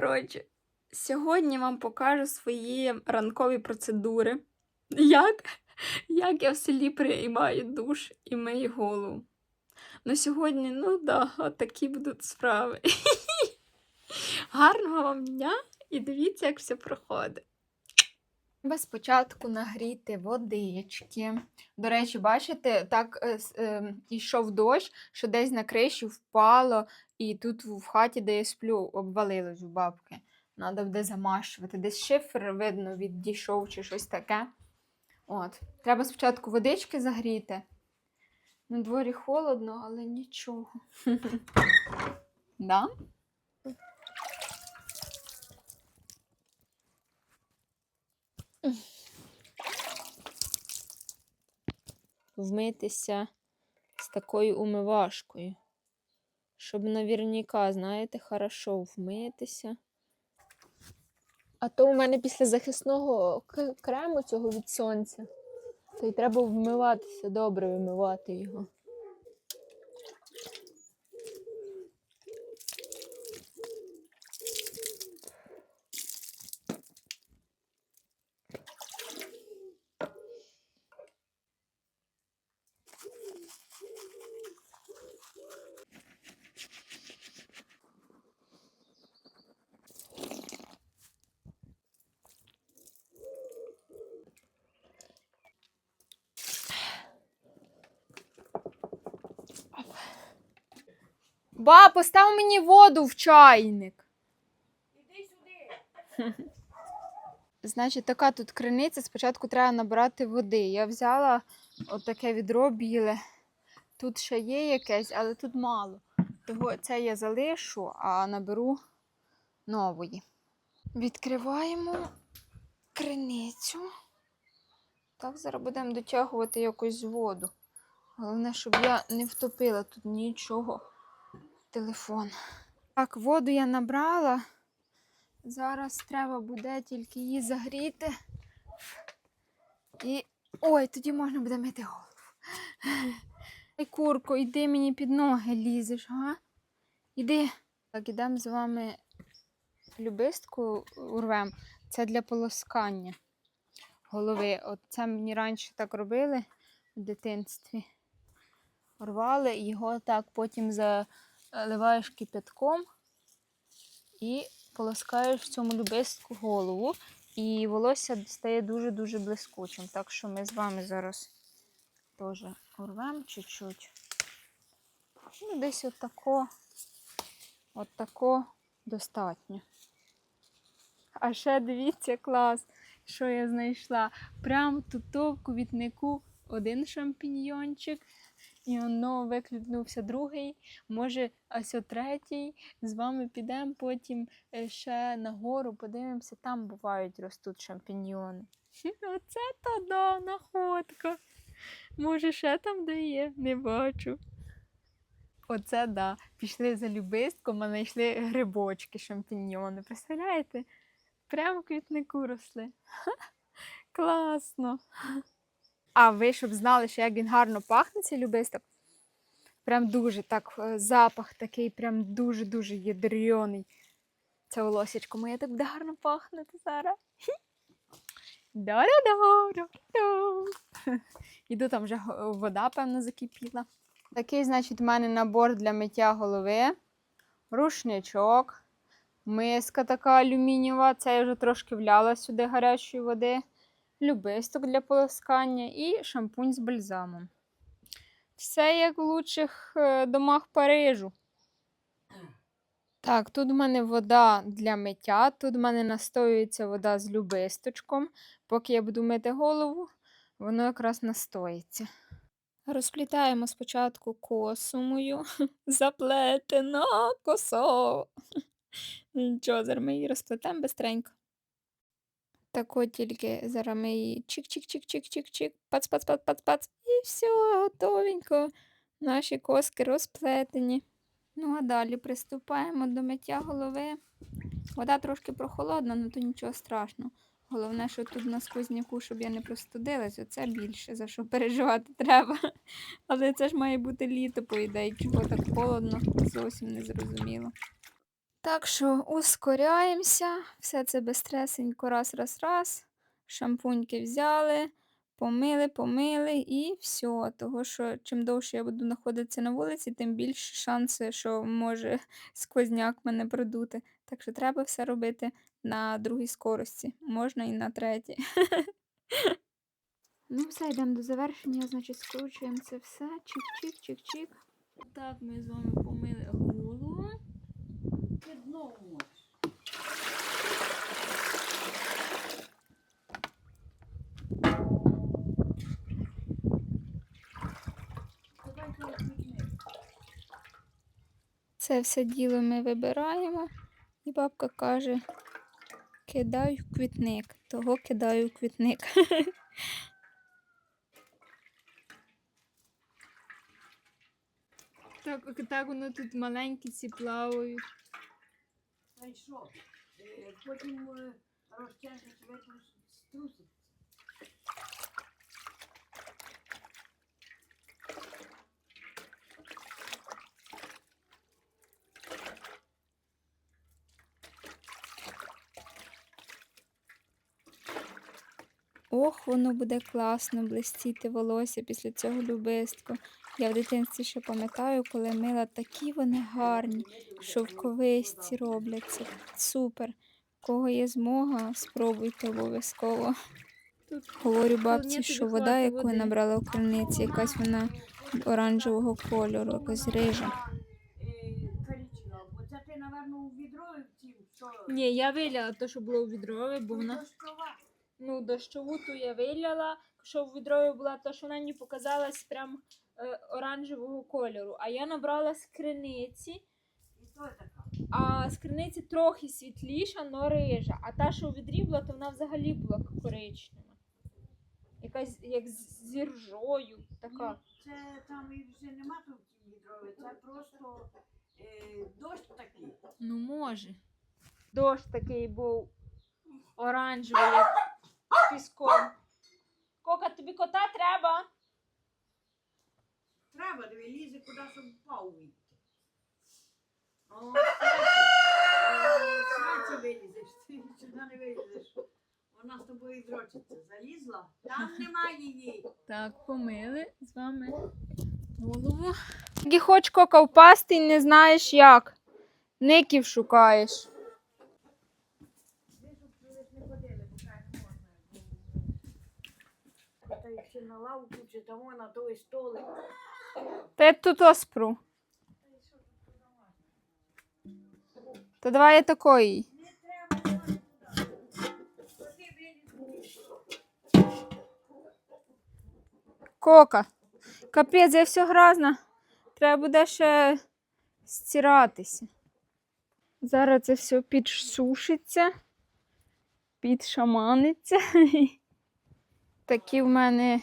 Коротше, сьогодні вам покажу свої ранкові процедури. Як, як я в селі приймаю душ і мию голову. Ну, сьогодні, ну да, от такі будуть справи. Гарного вам дня і дивіться, як все проходить. Треба спочатку нагріти водички. До речі, бачите, так е, е, йшов дощ, що десь на криші впало, і тут в хаті, де я сплю, обвалилось у бабки. Надо буде замащувати. Десь шифер, видно, відійшов чи щось таке. От. Треба спочатку водички загріти. На дворі холодно, але нічого. Да? Вмитися з такою умивашкою. Щоб наверняка, знаєте, хорошо вмитися. А то у мене після захисного крему цього від сонця. То й треба вмиватися, добре вимивати його. Ба, постав мені воду в чайник. Іди сюди. Значить, така тут криниця. Спочатку треба набрати води. Я взяла отаке відро біле. Тут ще є якесь, але тут мало. Того це я залишу, а наберу нової. Відкриваємо криницю. Так, зараз будемо дотягувати якусь воду. Головне, щоб я не втопила тут нічого. Телефон. Так, воду я набрала. Зараз треба буде тільки її загріти. І. Ой, тоді можна буде мити голову. Ай, курко, іди мені під ноги лізеш, га? Іди. Так, ідемо з вами любистку урвем. Це для полоскання голови. От це мені раніше так робили в дитинстві. Рвали його так потім заливаєш кипятком і полоскаєш в цьому любистку голову, і волосся стає дуже-дуже блискучим. Так що ми з вами зараз теж урвемо чуть-чуть. Ну, десь отако, отако достатньо. А ще дивіться, клас, що я знайшла. Прям тут в квітнику один шампіньйончик, і воно викликнувся другий, може, ось о третій. З вами підемо потім е, ще нагору, подивимося, там бувають ростуть шампіньйони. Оце то да, находка. Може, ще там де є, не бачу. Оце да. Пішли за любистком, а знайшли грибочки, шампіньйони. Представляєте? Прямо в квітнику росли. Класно. А ви, щоб знали, що як він гарно пахне, цей любисток. Прям дуже так, е, запах такий, прям дуже-дуже ядрений. Це волосечко моє так буде гарно пахнути зараз. Іду там вже вода, певно, закипіла. Такий, значить, в мене набор для миття голови, рушничок, миска така алюмінієва, це я вже трошки вляла сюди гарячої води, любисток для полоскання і шампунь з бальзамом. Все як в лучших е, домах Парижу. Так, тут в мене вода для миття, тут в мене настоюється вода з любисточком. Поки я буду мити голову, воно якраз настоїться. Розплітаємо спочатку косу мою. Заплетена косо. Нічого, зараз ми її розплетемо бистренько. Так от тільки зараз ми її чик-чик-чик-чик-чик-чик, пац-пац-пац-пац-пац. І все, готовенько. Наші коски розплетені. Ну, а далі приступаємо до миття голови. Вода трошки прохолодна, але то нічого страшного. Головне, що тут на сквозняку, щоб я не простудилась, оце більше, за що переживати треба. Але це ж має бути літо, по ідеї, чого так холодно, зовсім не зрозуміло. Так що ускоряємося, все це безстресенько, раз, раз, раз. Шампуньки взяли, помили, помили і все. Того, що чим довше я буду знаходитися на вулиці, тим більше шанси, що може сквозняк мене продути. Так що треба все робити на другій скорості, можна і на третій. Ну, все, йдемо до завершення, значить, скручуємо це все. Чик-чик-чик-чик. Так, ми з вами помили. Під ногу можеш. Це все діло ми вибираємо, і бабка каже: кидай в квітник. Того кидаю в квітник. Так, так воно тут маленькі ці плавають. Та й що? Потім е, розтягнеш витрусить струсить. Ох, воно буде класно блистіти волосся після цього любистку. Я в дитинстві ще пам'ятаю, коли мила такі вони гарні, шовковисті робляться. Супер. Кого є змога, спробуйте обов'язково. Говорю бабці, що вода, яку я набрала у криниці, якась вона оранжевого кольору, якась рижа. Ні, я виляла те, що було у відрові, бо Ну, вона ну, дощову ту я виляла, що в відрові була, то що вона мені показалась прям е, оранжевого кольору. А я набрала з криниці, І то така. а з криниці трохи світліша, но рижа. А та, що у відрі була, то вона взагалі була коричнева. Якась як з з іржою, така. Це там і вже нема тут в відрові, це просто е, дощ такий. Ну, може. Дощ такий був оранжевий, як піском. Тобі кота треба? Треба, диви, лізе куди, щоб впав вийти. О, сраці вилізеш, ти сюди не вилізеш. Вона з тобою дрочиться. Залізла, там немає її. Так, помили з вами голову. Тільки хоч кока впасти і не знаєш як. Ників шукаєш. Ви щоб ви ж не ходили, бо каже, не можна. Та й на лавку чи тому на той столик. Та я тут оспру. То давай я такої. Кока. Капець, я все гразна. Треба буде ще стиратися. Зараз це все підсушиться, підшаманиться. Такі в мене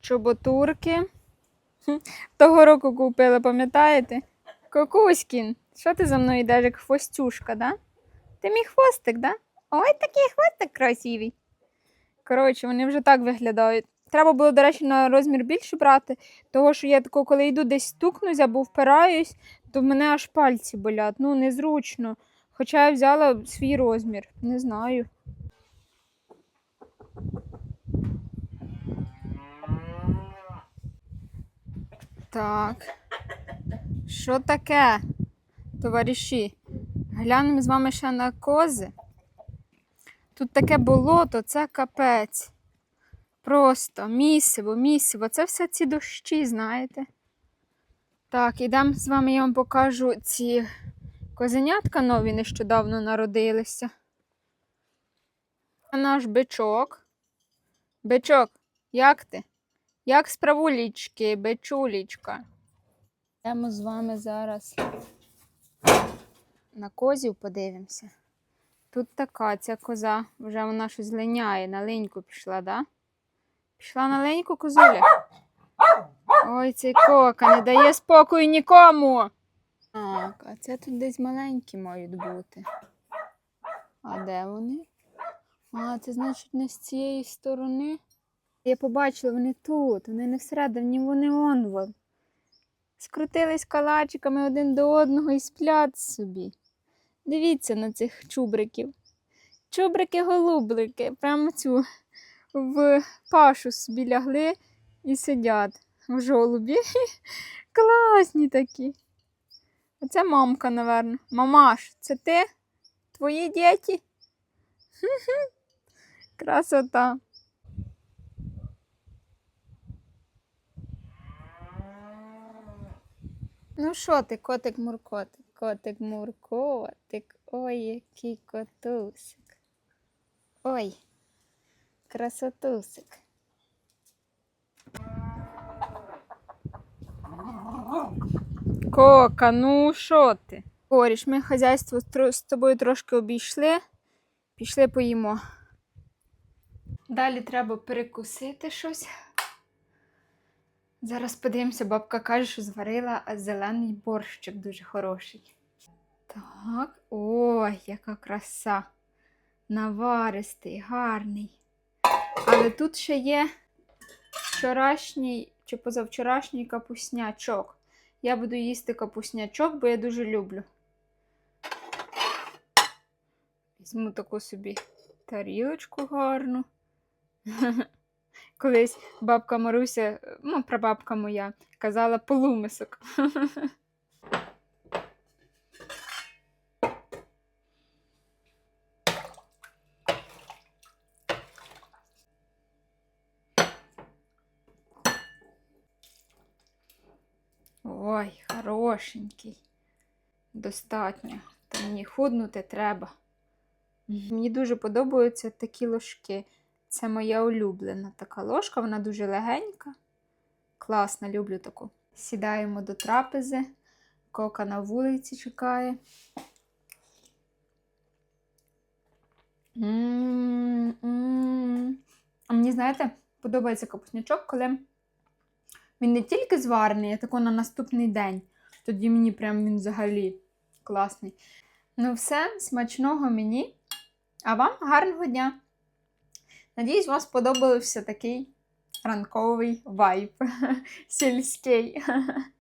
чоботурки. Того року купили, пам'ятаєте? Кокуськін, що ти за мною йдеш, як хвостюшка, да? Ти мій хвостик, да? Ой, такий хвостик красивий. Коротше, вони вже так виглядають. Треба було, до речі, на розмір більше брати, того що я тако, коли йду десь стукнусь або впираюсь, то в мене аж пальці болять. Ну, незручно. Хоча я взяла свій розмір, не знаю. Так. Що таке, товариші? Глянемо з вами ще на кози. Тут таке болото, це капець. Просто місиво, місиво. Це все ці дощі, знаєте. Так, ідемо з вами, я вам покажу ці козенятка нові нещодавно народилися. А наш бичок. Бичок, як ти? Як справулічки, бичулічка? Йдемо з вами зараз на козів подивимося. Тут така ця коза, вже вона щось линяє, на линьку пішла, да? Пішла на леньку козуля. Ой, цей кока не дає спокою нікому. Так, а це тут десь маленькі мають бути. А де вони? А, це значить не з цієї сторони. Я побачила, вони тут, вони не всередині, вони он вон. Скрутились калачиками один до одного і сплять собі. Дивіться на цих чубриків. Чубрики-голублики. Прямо цю в пашу собі лягли і сидять в жолубі. Класні такі. Оце мамка, напевно. Мамаш, це ти? Твої діти? Красота. Ну що ти, котик муркотик, котик муркотик, ой, який котусик. Ой, красотусик. Кока, ну що ти? Коріш, ми хазяйство з тобою трошки обійшли. Пішли поїмо. Далі треба перекусити щось. Зараз подивимося, бабка каже, що зварила зелений борщик дуже хороший. Так, ой, яка краса. Наваристий, гарний. Але тут ще є вчорашній чи позавчорашній капуснячок. Я буду їсти капуснячок, бо я дуже люблю. Візьму таку собі тарілочку гарну. Колись бабка Маруся, ну, прабабка моя, казала полумисок. Ой, хорошенький. Достатньо. Та мені худнути треба. Мені дуже подобаються такі ложки. Це моя улюблена така ложка, вона дуже легенька. Класна, люблю таку. Сідаємо до трапези. Кока на вулиці чекає. А мені, знаєте, подобається капуснячок, коли він не тільки зварений, а тако на наступний день. Тоді мені прям він взагалі класний. Ну, все, смачного мені. А вам гарного дня! Надіюсь, вам сподобався такий ранковий вайб сільський.